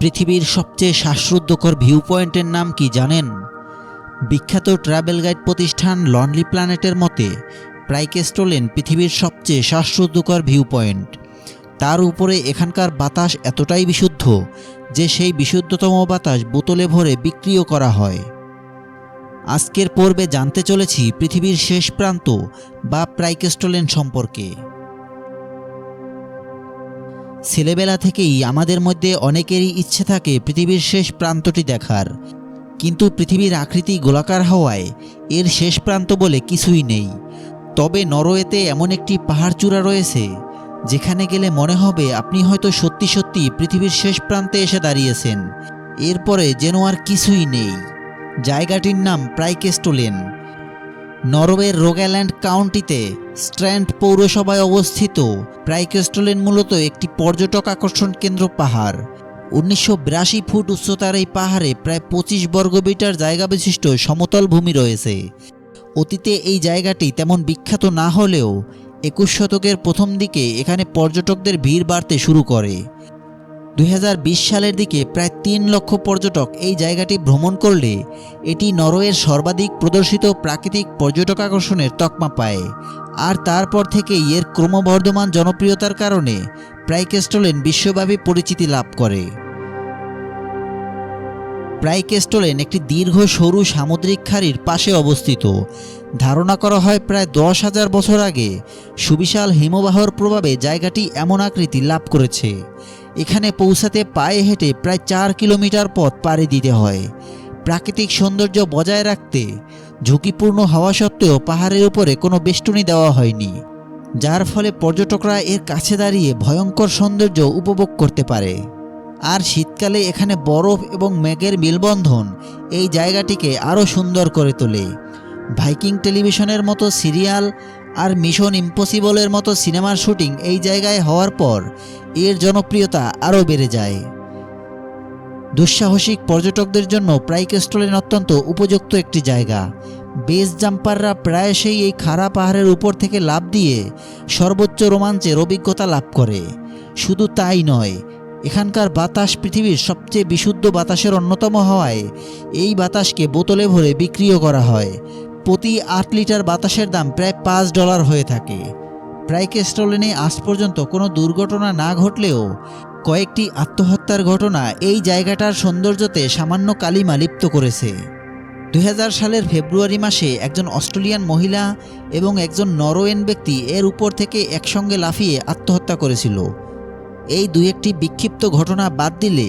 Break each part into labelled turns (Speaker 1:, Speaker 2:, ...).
Speaker 1: পৃথিবীর সবচেয়ে শ্বাসরুদ্ধকর ভিউ পয়েন্টের নাম কি জানেন? বিখ্যাত ট্রাভেল গাইড প্রতিষ্ঠান লনলি প্ল্যানেটের মতে প্রাইকেস্টোলেন পৃথিবীর সবচেয়ে শ্বাসরুদ্ধকর ভিউ পয়েন্ট তার উপরে এখানকার বাতাস এতটাই বিশুদ্ধ যে সেই বিশুদ্ধতম বাতাস বোতলে ভরে বিক্রিও করা হয়। আজকের পর্বে জানতে চলেছি পৃথিবীর শেষ প্রান্ত বা প্রাইকেস্টোলেন সম্পর্কে। ছেলেবেলা থেকেই আমাদের মধ্যে অনেকেরই ইচ্ছে থাকে পৃথিবীর শেষ প্রান্তটি দেখার। কিন্তু পৃথিবীর আকৃতি গোলাকার হওয়ায় এর শেষ প্রান্ত বলে কিছুই নেই। তবে নরওয়েতে এমন একটি পাহাড় চূড়া রয়েছে, যেখানে গেলে মনে হবে আপনি হয়তো সত্যি সত্যি পৃথিবীর শেষ প্রান্তে এসে দাঁড়িয়েছেন। এরপরে যেন আর কিছুই নেই। জায়গাটির নাম প্রাইকেস্টোলেন। নরওয়ের রোগ্যাল্যান্ড কাউন্টিতে স্ট্র্যান্ড পৌরসভায় অবস্থিত প্রাইকেস্টোলেন মূলত একটি পর্যটক আকর্ষণ কেন্দ্র পাহাড়। উনিশশো বিরাশি ফুট উচ্চতার এই পাহাড়ে প্রায় পঁচিশ বর্গমিটার জায়গা বিশিষ্ট সমতল ভূমি রয়েছে। অতীতে এই জায়গাটি তেমন বিখ্যাত না হলেও একুশ শতকের প্রথম দিকে এখানে পর্যটকদের ভিড় বাড়তে শুরু করে। দুই হাজার বিশ সালের দিকে প্রায় তিন লক্ষ পর্যটক এই জায়গাটি ভ্রমণ করলে এটি নরওয়ের সর্বাধিক প্রদর্শিত প্রাকৃতিক পর্যটক আকর্ষণের তকমা পায়। আর তারপর থেকেই এর ক্রমবর্ধমান জনপ্রিয়তার কারণে প্রাইকেস্টোলেন বিশ্বব্যাপী পরিচিতি লাভ করে। প্রাইকেস্টোলেন একটি দীর্ঘ সরু সামুদ্রিক খাড়ির পাশে অবস্থিত। ধারণা করা হয় প্রায় দশ হাজার বছর আগে সুবিশাল হিমবাহর প্রভাবে জায়গাটি এমন আকৃতি লাভ করেছে। এখানে পৌঁছাতে পায়ে হেঁটে প্রায় চার কিলোমিটার পথ পাড়ি দিতে হয়। প্রাকৃতিক সৌন্দর্য বজায় রাখতে, ঝুঁকিপূর্ণ হওয়া সত্ত্বেও পাহাড়ের উপরে কোনো বেষ্টনী দেওয়া হয়নি, যার ফলে পর্যটকরা এর কাছে দাঁড়িয়ে ভয়ঙ্কর সৌন্দর্য উপভোগ করতে পারে। আর শীতকালে এখানে বরফ এবং মেঘের মেলবন্ধন এই জায়গাটিকে আরও সুন্দর করে তোলে। ভাইকিং টেলিভিশনের মতো সিরিয়াল আর মিশন ইম্পসিবলের মতো সিনেমার শুটিং এই জায়গায় হওয়ার পর এর জনপ্রিয়তা আরও বেড়ে যায়। দুঃসাহসিক পর্যটকদের জন্য প্রাইকেস্টোলেন অত্যন্ত উপযুক্ত একটি জায়গা। বেস জাম্পাররা প্রায়শই এই খাড়া পাহাড়ের উপর থেকে লাভ দিয়ে সর্বোচ্চ রোমাঞ্চের অভিজ্ঞতা লাভ করে। শুধু তাই নয়, এখানকার বাতাস পৃথিবীর সবচেয়ে বিশুদ্ধ বাতাসের অন্যতম হওয়ায় এই বাতাসকে বোতলে ভরে বিক্রিও করা হয়। প্রতি আট লিটার বাতাসের দাম প্রায় পাঁচ ডলার হয়ে থাকে। প্রাইকেস্টোলেনে আজ পর্যন্ত কোনো দুর্ঘটনা না ঘটলেও কয়েকটি আত্মহত্যার ঘটনা এই জায়গাটার সৌন্দর্যতে সামান্য কালিমা লিপ্ত করেছে। দু হাজার সালের ফেব্রুয়ারি মাসে একজন অস্ট্রেলিয়ান মহিলা এবং একজন নরওয়েন ব্যক্তি এর উপর থেকে একসঙ্গে লাফিয়ে আত্মহত্যা করেছিল। এই দুই একটি বিক্ষিপ্ত ঘটনা বাদ দিলে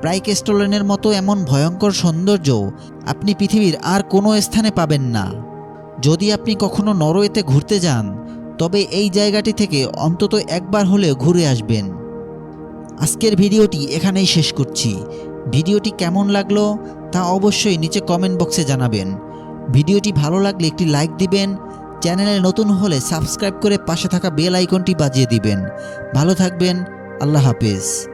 Speaker 1: প্রাইকেস্টোলেনের মতো এমন ভয়ঙ্কর সৌন্দর্য আপনি পৃথিবীর আর কোনো স্থানে পাবেন না। যদি আপনি কখনো নরওয়েতে ঘুরতে যান, তবে এই জায়গাটি থেকে অন্তত একবার হলেও ঘুরে আসবেন। আজকের ভিডিওটি এখানেই শেষ করছি। ভিডিওটি কেমন লাগল তা অবশ্যই নিচে কমেন্ট বক্সে জানাবেন। ভিডিওটি ভালো লাগলে একটি লাইক দিবেন, চ্যানেলে নতুন হলে সাবস্ক্রাইব করে পাশে থাকা বেল আইকনটি বাজিয়ে দিবেন। ভালো থাকবেন, আল্লাহ হাফেজ।